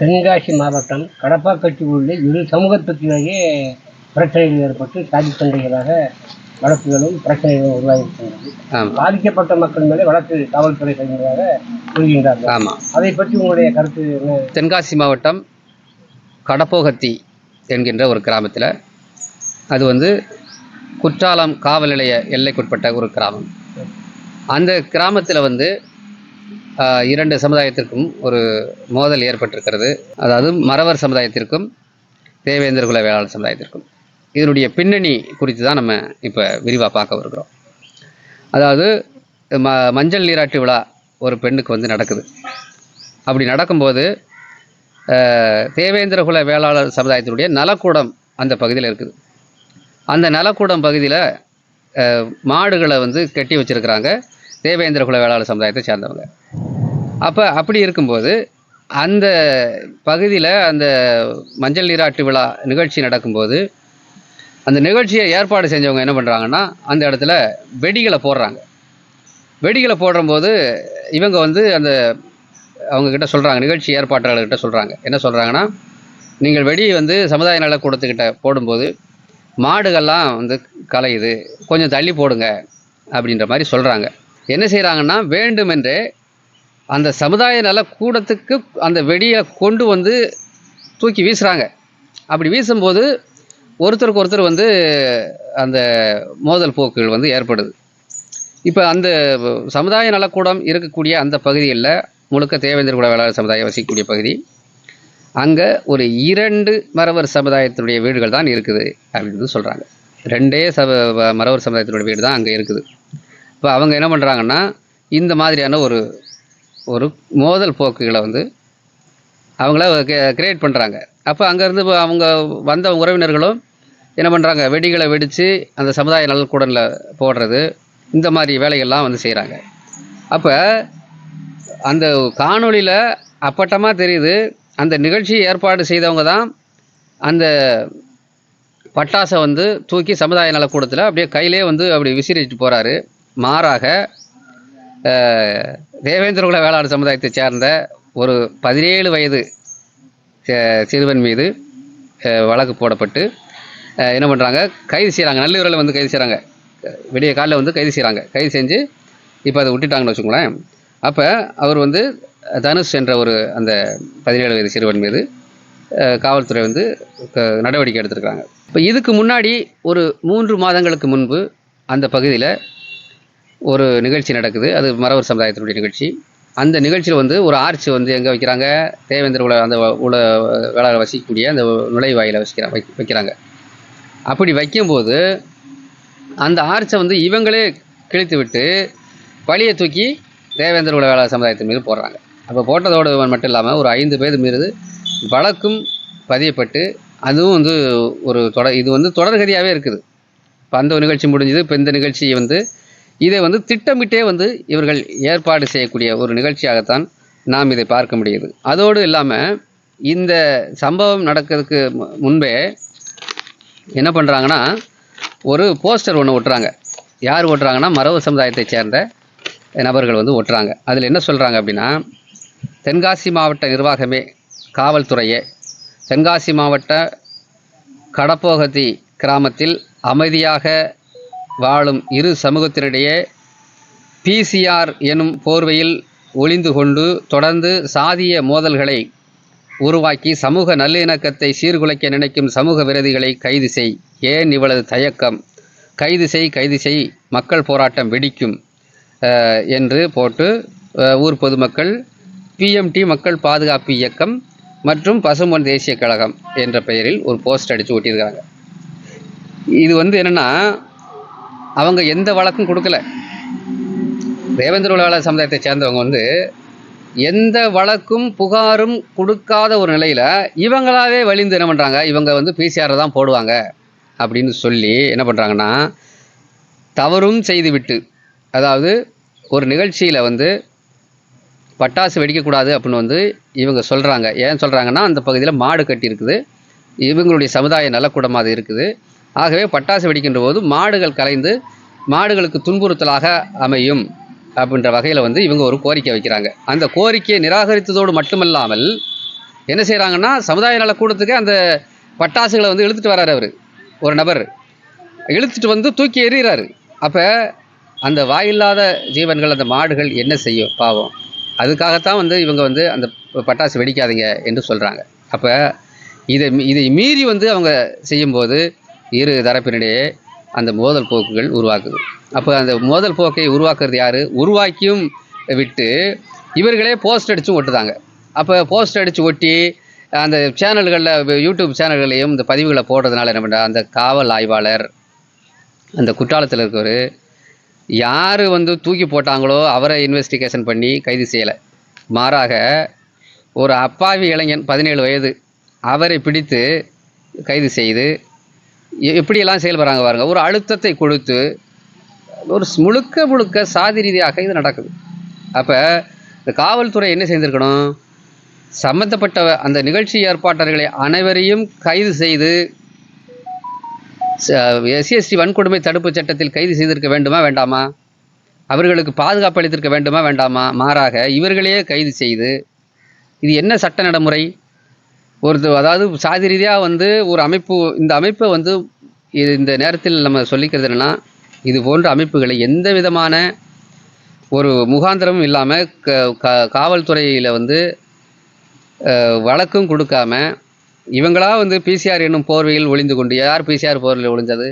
தென்காசி மாவட்டம் கடப்பாக்கட்டி உள்ள இரு சமூகத்திற்கிடையே பிரச்சனைகள் ஏற்பட்டு சாதி சண்டைகளாக வழக்குகளும் பிரச்சனைகளும் உருவாகியிருக்கின்றது பாதிக்கப்பட்ட மக்கள் மேலே வழக்கு காவல்துறை செய்வதாக கூறுகின்றார்கள் ஆமாம் அதை பற்றி உங்களுடைய கருத்து தென்காசி மாவட்டம் கடப்போகத்தி என்கின்ற ஒரு கிராமத்தில் அது வந்து குற்றாலம் காவல் நிலைய எல்லைக்குட்பட்ட ஒரு கிராமம். அந்த கிராமத்தில் வந்து இரண்டு சமுதாயத்திற்கும் ஒரு மோதல் ஏற்பட்டிருக்கிறது. அதாவது மறவர் சமுதாயத்திற்கும் தேவேந்திர குல வேளாளர் சமுதாயத்திற்கும். இதனுடைய பின்னணி குறித்து தான் நம்ம இப்போ விரிவாக பார்க்க வருகிறோம். அதாவது ம மஞ்சள் நீராட்டு விழா ஒரு பெண்ணுக்கு வந்து நடக்குது. அப்படி நடக்கும்போது தேவேந்திரகுல தேவேந்திர குல வேளாளர் சமுதாயத்தினுடைய நலக்கூடம் அந்த பகுதியில் இருக்குது. அந்த நலக்கூடம் பகுதியில் மாடுகளை வந்து கட்டி வச்சிருக்கிறாங்க. தேவேந்திர குல வேளாளர் சமுதாயத்தை சேர்ந்தவங்க. அப்போ அப்படி இருக்கும்போது அந்த பகுதியில் அந்த மஞ்சள் நீராட்டு விழா நிகழ்ச்சி நடக்கும்போது அந்த நிகழ்ச்சியை ஏற்பாடு செஞ்சவங்க என்ன பண்ணுறாங்கன்னா அந்த இடத்துல வெடிகளை போடுறாங்க. வெடிகளை போடும்போது இவங்க வந்து அந்த அவங்கக்கிட்ட சொல்கிறாங்க நிகழ்ச்சி ஏற்பாட்டாளர்கிட்ட சொல்கிறாங்க என்ன சொல்கிறாங்கன்னா நீங்கள் வெடி வந்து சமுதாய நலக்கூடத்துக்கிட்ட போடும்போது மாடுகள்லாம் வந்து கலையுது கொஞ்சம் தள்ளி போடுங்க அப்படின்ற மாதிரி சொல்கிறாங்க என்ன செய்கிறாங்கன்னா வேண்டுமென்றே அந்த சமுதாய நலக்கூடத்துக்கு அந்த வெடியை கொண்டு வந்து தூக்கி வீசுகிறாங்க அப்படி வீசும்போது ஒருத்தருக்கு ஒருத்தர் வந்து அந்த மோதல் போக்குகள் வந்து ஏற்படுது. இப்போ அந்த சமுதாய நலக்கூடம் இருக்கக்கூடிய அந்த பகுதியில் முழுக்க தேவேந்திர குல வேளாளர் சமுதாயம் வசிக்கக்கூடிய பகுதி அங்கே ஒரு இரண்டு மறவர் சமுதாயத்தினுடைய வீடுகள் தான் இருக்குது அப்படின்னு சொல்கிறாங்க ரெண்டே சப மறவர் சமுதாயத்தினுடைய வீடு தான் அங்கே இருக்குது. இப்போ அவங்க என்ன பண்ணுறாங்கன்னா இந்த மாதிரியான ஒரு ஒரு மோதல் போக்குகளை வந்து அவங்கள கிரியேட் பண்ணுறாங்க அப்போ அங்கேருந்து அவங்க வந்த உறவினர்களும் என்ன பண்ணுறாங்க வெடிகளை வெடித்து அந்த சமுதாய நலக்கூடனில் போடுறது இந்த மாதிரி வேலைகள்லாம் வந்து செய்கிறாங்க அப்போ அந்த காணொளியில் அப்பட்டமாக தெரியுது அந்த நிகழ்ச்சி ஏற்பாடு செய்தவங்க தான் அந்த பட்டாசை வந்து தூக்கி சமுதாய நலக்கூடத்தில் அப்படியே கையிலே வந்து அப்படி விசிறிட்டு போகிறாரு மாறாக தேவேந்திரகுல வேளாண் சமுதாயத்தைச் சேர்ந்த ஒரு பதினேழு வயது சிறுவன் மீது வழக்கு போடப்பட்டு என்ன பண்ணுறாங்க கைது செய்கிறாங்க நல்லூரில் வந்து கைது செய்கிறாங்க விடிய காலைல வந்து கைது செய்கிறாங்க கைது செஞ்சு இப்போ அதை விட்டுட்டாங்கன்னு வச்சுக்கோங்களேன். அப்போ அவர் வந்து தனுஷ் என்ற ஒரு அந்த பதினேழு வயது சிறுவன் மீது காவல்துறை வந்து நடவடிக்கை எடுத்திருக்காங்க இப்போ இதுக்கு முன்னாடி ஒரு மூன்று மாதங்களுக்கு முன்பு அந்த பகுதியில் ஒரு நிகழ்ச்சி நடக்குது. அது மரவர் சமுதாயத்தினுடைய நிகழ்ச்சி. அந்த நிகழ்ச்சியில் வந்து ஒரு ஆர்ச் வந்து எங்கே வைக்கிறாங்க? தேவேந்திர உல அந்த உல வேளாளர் வசிக்கக்கூடிய அந்த நுழைவாயில வசிக்கிறாங்க வை வைக்கிறாங்க. அப்படி வைக்கும்போது அந்த ஆர்ச்சை வந்து இவங்களே கிழித்து விட்டு பழியை தூக்கி தேவேந்திர உல வேளாளர் சமுதாயத்தின் மீது போடுறாங்க. அப்போ போட்டதோடு மட்டும் இல்லாமல் ஒரு ஐந்து பேர் மீது வழக்கும் பதியப்பட்டு அதுவும் வந்து ஒரு தொடர் இது வந்து தொடர்கதியாகவே இருக்குது. இப்போ அந்த ஒரு நிகழ்ச்சி முடிஞ்சது. இப்போ இந்த நிகழ்ச்சியை வந்து இதை வந்து திட்டமிட்டே வந்து இவர்கள் ஏற்பாடு செய்யக்கூடிய ஒரு நிகழ்ச்சியாகத்தான் நாம் இதை பார்க்க முடியுது. அதோடு இல்லாமல் இந்த சம்பவம் நடக்கிறதுக்கு மு- முன்பே என்ன பண்ணுறாங்கன்னா ஒரு போஸ்டர் ஒன்று ஒட்டுறாங்க. யார் ஓட்டுறாங்கன்னா மரபு சமுதாயத்தைச் சேர்ந்த நபர்கள் வந்து ஒட்டுறாங்க. அதில் என்ன சொல்கிறாங்க அப்படின்னா தென்காசி மாவட்ட நிர்வாகமே காவல்துறையே. தென்காசி மாவட்ட கடப்போகத்தி கிராமத்தில் அமைதியாக வாழும் இரு சமூகத்தினிடையே பிசிஆர் எனும் போர்வையில் ஒளிந்து கொண்டு தொடர்ந்து சாதிய மோதல்களை உருவாக்கி சமூக நல்லிணக்கத்தை சீர்குலைக்க நினைக்கும் சமூக விரோதிகளை கைது செய். ஏன் இவளது தயக்கம்? கைது செய் கைது செய். மக்கள் போராட்டம் வெடிக்கும். என்று போட்டு ஊர் பொதுமக்கள் பிஎம்டி மக்கள் பாதுகாப்பு இயக்கம் மற்றும் பசும்பொன் தேசிய கழகம் என்ற பெயரில் ஒரு போஸ்ட் அடித்து ஓட்டியிருக்காங்க இது வந்து என்னன்னா அவங்க எந்த வழக்கும் கொடுக்கல. தேவேந்திர உலகாளர் சமுதாயத்தை சேர்ந்தவங்க வந்து எந்த வழக்கும் புகாரும் கொடுக்காத ஒரு நிலையில் இவங்களாவே வழிந்து என்ன பண்ணுறாங்க இவங்க வந்து பிசிஆரை தான் போடுவாங்க அப்படின்னு சொல்லி என்ன பண்ணுறாங்கன்னா தவறும் செய்துவிட்டு அதாவது ஒரு நிகழ்ச்சியில் வந்து பட்டாசு வெடிக்கக்கூடாது அப்படின்னு வந்து இவங்க சொல்கிறாங்க ஏன் சொல்கிறாங்கன்னா அந்த பகுதியில் மாடு கட்டி இருக்குது. இவங்களுடைய சமுதாய நலக்கூடம் அது இருக்குது. ஆகவே பட்டாசு வெடிக்கின்ற போது மாடுகள் கலைந்து மாடுகளுக்கு துன்புறுத்தலாக அமையும் அப்படின்ற வகையில் வந்து இவங்க ஒரு கோரிக்கை வைக்கிறாங்க. அந்த கோரிக்கையை நிராகரித்ததோடு மட்டுமல்லாமல் என்ன செய்கிறாங்கன்னா சமுதாய நல கூடத்துக்கு அந்த பட்டாசுகளை வந்து இழுத்துட்டு வராரு அவர். ஒரு நபர். இழுத்துட்டு வந்து தூக்கி எறிகிறாரு. அப்போ அந்த வாயில்லாத ஜீவன்கள் அந்த மாடுகள் என்ன செய்யும்? பாவம். அதுக்காகத்தான் வந்து இவங்க வந்து அந்த பட்டாசு வெடிக்காதீங்க என்று சொல்கிறாங்க அப்போ இதை மீ- இதை மீறி வந்து அவங்க செய்யும்போது இரு தரப்பினிடையே அந்த மோதல் போக்குகள் உருவாக்குது. அப்போ அந்த மோதல் போக்கை உருவாக்குறது யார்? உருவாக்கியும் விட்டு இவர்களே போஸ்ட் அடித்து ஒட்டுதாங்க. அப்போ போஸ்ட் அடித்து ஒட்டி அந்த சேனல்களில் யூடியூப் சேனல்களையும் இந்த பதிவுகளை போடுறதுனால என்ன பண்ணுறா அந்த காவல் ஆய்வாளர் அந்த குற்றாலத்தில் இருக்கவர் யார் வந்து தூக்கி போட்டாங்களோ அவரை இன்வெஸ்டிகேஷன் பண்ணி கைது செய்யலை. மாறாக ஒரு அப்பாவி இளைஞன் பதினேழு வயது அவரை பிடித்து கைது செய்து எப்படியெல்லாம் செயல்படுறாங்க பாருங்க. ஒரு அழுத்தத்தை கொடுத்து ஒரு முழுக்க முழுக்க சாதி ரீதியாக இது நடக்குது. அப்போ இந்த காவல்துறை என்ன செய்திருக்கணும்? சம்பந்தப்பட்ட அந்த நிகழ்ச்சி ஏற்பாட்டாளர்களை அனைவரையும் கைது செய்து எஸ்சிஎஸ்டி வன்கொடுமை தடுப்பு சட்டத்தில் கைது செய்திருக்க வேண்டுமா வேண்டாமா? அவர்களுக்கு பாதுகாப்பு அளித்திருக்க வேண்டுமா வேண்டாமா? மாறாக இவர்களையே கைது செய்து இது என்ன சட்ட நடைமுறை? ஒரு அதாவது சாதி ரீதியாக வந்து ஒரு அமைப்பு இந்த அமைப்பை வந்து இது இந்த நேரத்தில் நம்ம சொல்லிக்கிறது என்னென்னா இது போன்ற அமைப்புகளை எந்த விதமான ஒரு முகாந்திரமும் இல்லாமல் க க- காவல்துறையில் வந்து வழக்கும் கொடுக்காம இவங்களா வந்து பிசிஆர் என்னும் போர்வையில் ஒளிந்து கொண்டு யார் பிசிஆர் போர்வையில் ஒளிஞ்சது?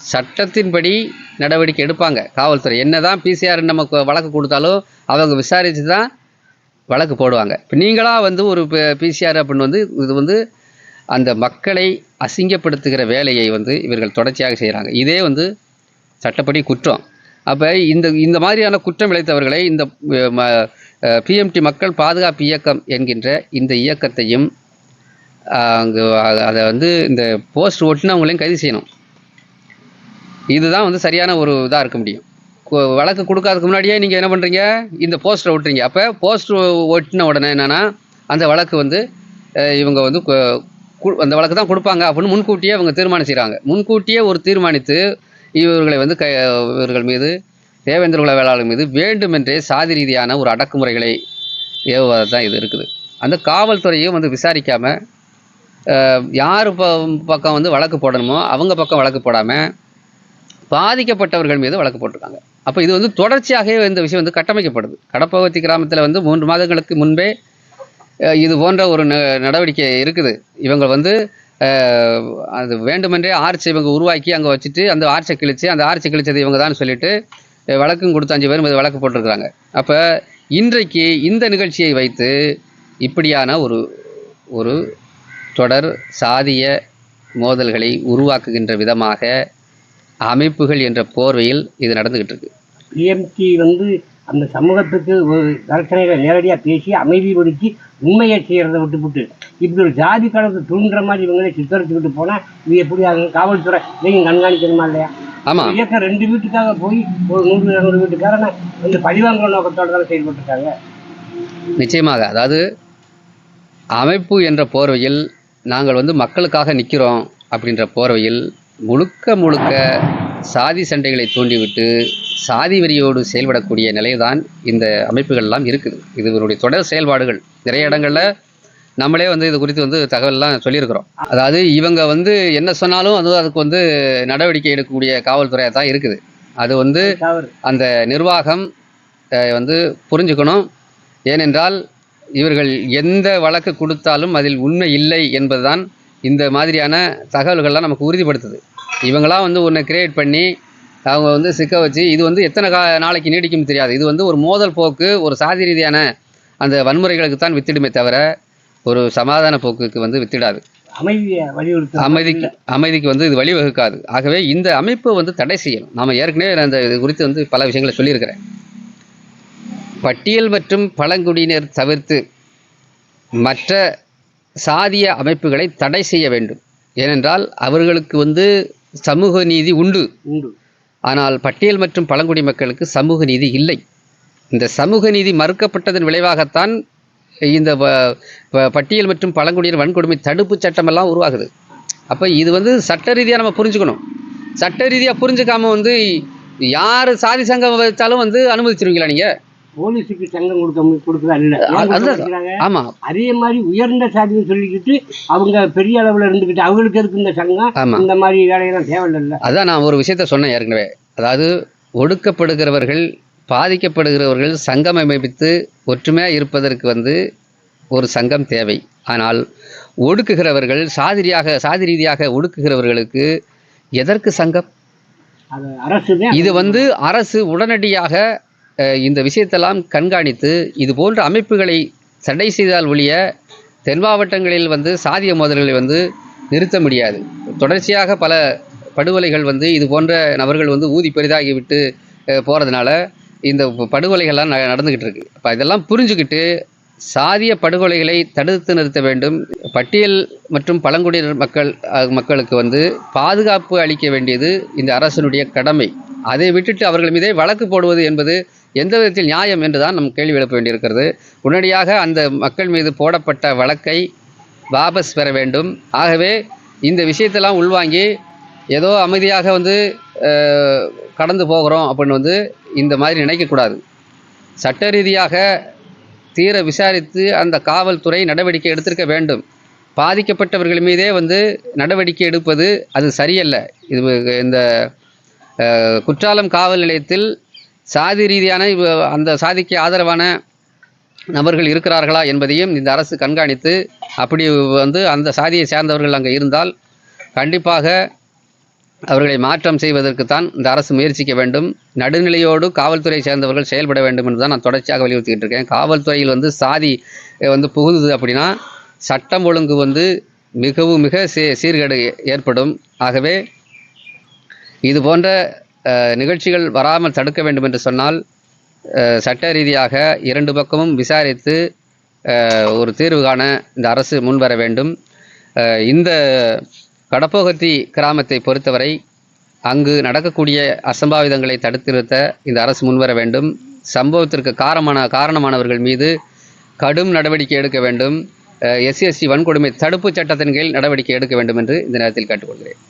சட்டத்தின்படி நடவடிக்கை எடுப்பாங்க காவல்துறை. என்னதான் பிசிஆர் நம்ம வழக்கு கொடுத்தாலும் அவங்க விசாரித்து தான் வழக்கு போடுவாங்க. இப்போ நீங்களாக வந்து ஒரு பிசிஆர் அப்படின்னு வந்து இது வந்து அந்த மக்களை அசிங்கப்படுத்துகிற வேலையை வந்து இவர்கள் தொடர்ச்சியாக செய்கிறாங்க இதே வந்து சட்டப்படி குற்றம். அப்போ இந்த இந்த மாதிரியான குற்றம் இழைத்தவர்களை இந்த பிஎம்டி மக்கள் பாதுகாப்பு இயக்கம் என்கின்ற இந்த இயக்கத்தையும் அங்கு அதை வந்து இந்த போஸ்ட் ஒட்டினவங்களையும் கைது செய்யணும். இதுதான் வந்து சரியான ஒரு இதாக இருக்க முடியும். வழக்கு கொடுக்காததுக்கு முன்னாடியே நீங்கள் என்ன பண்ணுறீங்க இந்த போஸ்டரை ஒட்டுறீங்க. அப்போ போஸ்டர் ஒட்டின உடனே என்னென்னா அந்த வழக்கு வந்து இவங்க வந்து கு- அந்த வழக்கு தான் கொடுப்பாங்க அப்படின்னு முன்கூட்டியே அவங்க தீர்மானம் செய்கிறாங்க முன்கூட்டியே ஒரு தீர்மானித்து இவர்களை வந்து க இவர்கள் மீது தேவேந்திர குல வேளாளர் மீது வேண்டுமென்றே சாதி ரீதியான ஒரு அடக்குமுறைகளை ஏவுவதாக தான் இது இருக்குது. அந்த காவல்துறையும் வந்து விசாரிக்காமல் யார் ப பக்கம் வந்து வழக்கு போடணுமோ அவங்க பக்கம் வழக்கு போடாமல் பாதிக்கப்பட்டவர்கள் மீது வழக்கு போட்டிருக்காங்க. அப்போ இது வந்து தொடர்ச்சியாகவே இந்த விஷயம் வந்து கட்டமைக்கப்படுது. கடப்பகுதி கிராமத்தில் வந்து மூன்று மாதங்களுக்கு முன்பே இது போன்ற ஒரு ந- நடவடிக்கை இருக்குது. இவங்க வந்து அது வேண்டுமென்றே ஆர்ச் இவங்க உருவாக்கி அங்கே வச்சுட்டு அந்த ஆர்ச்சை கிழிச்சு அந்த ஆர்ச்சை கிழிச்சது இவங்க தான் சொல்லிட்டு வழக்கும் கொடுத்து அஞ்சு பேரும் இது வழக்கு போட்டிருக்கிறாங்க. அப்போ இன்றைக்கு இந்த நிகழ்ச்சியை வைத்து இப்படியான ஒரு ஒரு தொடர் சாதிய மோதல்களை உருவாக்குகின்ற விதமாக அமைப்புகள் என்ற போர்வையில் இது நடந்துகிட்டு இருக்கு பிஎம்டி வந்து அந்த சமூகத்துக்கு ஒரு பிரச்சனைகளை நேரடியாக பேசி அமைதிப்படுத்தி உண்மையை செய்கிறத விட்டுவிட்டு இப்படி ஒரு ஜாதி கலந்து தூண்டுற மாதிரி இவங்களே சித்தரிச்சுக்கிட்டு போனால் இது எப்படி ஆகும் காவல்துறை இதையும் கண்காணிக்கணுமா இல்லையா? ஆமாம் இயக்கம் ரெண்டு வீட்டுக்காக போய் ஒரு நூறு இரநூறு வீட்டுக்காரனை வந்து பழிவாங்குற நோக்கத்தோட தானே செயல்பட்டுருக்காங்க. நிச்சயமாக. அதாவது அமைப்பு என்ற போர்வையில் நாங்கள் வந்து மக்களுக்காக நிற்கிறோம் அப்படின்ற போர்வையில் முழுக்க முழுக்க சாதி சண்டைகளை தூண்டிவிட்டு சாதி வெறியோடு செயல்படக்கூடிய நிலைதான் இந்த அமைப்புகள்லாம் இருக்குது. இது இவருடைய தொடர் செயல்பாடுகள். நிறைய இடங்களில் நம்மளே வந்து இது குறித்து வந்து தகவல்லாம் சொல்லியிருக்கிறோம். அதாவது இவங்க வந்து என்ன சொன்னாலும் அது அதுக்கு வந்து நடவடிக்கை எடுக்கக்கூடிய காவல்துறையாக தான் இருக்குது. அது வந்து அந்த நிர்வாகம் வந்து புரிஞ்சுக்கணும். ஏனென்றால் இவர்கள் எந்த வழக்கு கொடுத்தாலும் அதில் உண்மை இல்லை என்பதுதான் இந்த மாதிரியான தகவல்கள்லாம் நமக்கு உறுதிப்படுத்துது. இவங்களாம் வந்து ஒன்றை கிரியேட் பண்ணி அவங்க வந்து சிக்க வச்சு இது வந்து எத்தனை கா நாளைக்கு நீடிக்கும் தெரியாது. இது வந்து ஒரு மோதல் போக்கு ஒரு சாதி ரீதியான அந்த வன்முறைகளுக்கு தான் வித்திடுமே தவிர ஒரு சமாதான போக்குக்கு வந்து வித்திடாது. அமைதியை வலியுறுத்த அமைதிக்கு அமைதிக்கு வந்து இது வழிவகுக்காது. ஆகவே இந்த அமைப்பை வந்து தடை செய்யணும். நாம ஏற்கனவே இந்த இது குறித்து வந்து பல விஷயங்களை சொல்லியிருக்கிறேன். பட்டியல் மற்றும் பழங்குடியினர் தவிர்த்து மற்ற சாதிய அமைப்புகளை தடை செய்ய வேண்டும். ஏனென்றால் அவர்களுக்கு வந்து சமூக நீதி உண்டு. உண்டு. ஆனால் பட்டியல் மற்றும் பழங்குடி மக்களுக்கு சமூக நீதி இல்லை. இந்த சமூக நீதி மறுக்கப்பட்டதன் விளைவாகத்தான் இந்த பட்டியல் மற்றும் பழங்குடியினர் வன்கொடுமை தடுப்பு சட்டமெல்லாம் உருவாகுது. அப்போ இது வந்து சட்ட ரீதியாக நம்ம புரிஞ்சுக்கணும். சட்ட ரீதியாக புரிஞ்சுக்காம வந்து யார் சாதி சங்கம் வச்சாலும் வந்து அனுமதிச்சிருவீங்களா நீங்கள் போலீஸுக்கு சங்கம் கொடுக்க மு- கொடுக்குறா இல்ல ஏன் கொடுக்க அது- மாட்டேங்கிறாங்க? ஆமா. அதே மாதிரி உயர்ந்த சாதின்னு சொல்லிக்கிட்டு அவங்க பெரிய அளவுல இருந்துக்கிட்டு அவங்களுக்கு இருக்கு இந்த சங்கம்? இந்த மாதிரி வேலையெல்லாம் தேவையில்ல அதான் நான் ஒரு விஷயத்த சொன்னேன் ஏற்கனவே. அதாவது ஒடுக்கப்படுகிறவர்கள் பாதிக்கப்படுகிறவர்கள் சங்கம் அமைப்பித்து ஒற்றுமையாக இருப்பதற்கு வந்து ஒரு சங்கம் தேவை. ஆனால் ஒடுக்குகிறவர்கள் சாதிரியாக சாதி ரீதியாக ஒடுக்குகிறவர்களுக்கு எதற்கு சங்கம்? இது வந்து அரசு உடனடியாக இந்த விஷயத்தெல்லாம் கண்காணித்து இது போன்ற அமைப்புகளை தடை செய்தால் ஒழிய தென் மாவட்டங்களில் வந்து சாதிய மோதல்களை வந்து நிறுத்த முடியாது. தொடர்ச்சியாக பல படுகொலைகள் வந்து இது போன்ற நபர்கள் வந்து ஊதி பெரிதாகிவிட்டு போகிறதுனால இந்த படுகொலைகள்லாம் ந- இருக்கு இப்போ இதெல்லாம் புரிஞ்சுக்கிட்டு சாதிய படுகொலைகளை தடுத்து நிறுத்த வேண்டும். பட்டியல் மற்றும் பழங்குடியினர் மக்கள் மக்களுக்கு வந்து பாதுகாப்பு அளிக்க வேண்டியது இந்த அரசனுடைய கடமை. அதை விட்டுட்டு அவர்கள் மீதே வழக்கு போடுவது என்பது எந்த விதத்தில் நியாயம் என்றுதான் நம் கேள்வி எழுப்ப வேண்டியிருக்கிறது. உடனடியாக அந்த மக்கள் மீது போடப்பட்ட வழக்கை வாபஸ் பெற வேண்டும். ஆகவே இந்த விஷயத்தெல்லாம் உள்வாங்கி ஏதோ அமைதியாக வந்து கடந்து போகிறோம் அப்படின்னு வந்து இந்த மாதிரி நினைக்கக்கூடாது. சட்ட ரீதியாக தீர விசாரித்து அந்த காவல்துறை நடவடிக்கை எடுத்திருக்க வேண்டும். பாதிக்கப்பட்டவர்கள் மீதே வந்து நடவடிக்கை எடுப்பது அது சரியல்ல. இது இந்த குற்றாலம் காவல் நிலையத்தில் சாதி ரீதியான இவ- அந்த சாதிக்கு ஆதரவான நபர்கள் இருக்கிறார்களா என்பதையும் இந்த அரசு கண்காணித்து அப்படி வந்து அந்த சாதியை சேர்ந்தவர்கள் அங்கே இருந்தால் கண்டிப்பாக அவர்களை மாற்றம் செய்வதற்குத்தான் இந்த அரசு முயற்சிக்க வேண்டும். நடுநிலையோடு காவல்துறை சேர்ந்தவர்கள் செயல்பட வேண்டும் என்று தான் நான் தொடர்ச்சியாக வலியுறுத்திக்கிட்டு இருக்கேன். காவல்துறையில் வந்து சாதி வந்து புகுந்தது அப்படின்னா சட்டம் ஒழுங்கு வந்து மிகவும் மிக சீ சீர்கேடு ஏற்படும். ஆகவே இது போன்ற நிகழ்ச்சிகள் வராமல் தடுக்க வேண்டும் என்று சொன்னால் சட்ட ரீதியாக இரண்டு பக்கமும் விசாரித்து ஒரு தீர்வு காண இந்த அரசு முன்வர வேண்டும். இந்த கடப்போகத்தி கிராமத்தை பொறுத்தவரை அங்கு நடக்கக்கூடிய அசம்பாவிதங்களை தடுத்து நிறுத்த இந்த அரசு முன்வர வேண்டும். சம்பவத்திற்கு காரணமான காரணமானவர்கள் மீது கடும் நடவடிக்கை எடுக்க வேண்டும். எஸ்சி எஸ்சி வன்கொடுமை தடுப்பு சட்டத்தின் கீழ் நடவடிக்கை எடுக்க வேண்டும் என்று இந்த நேரத்தில் கேட்டுக்கொள்கிறேன்.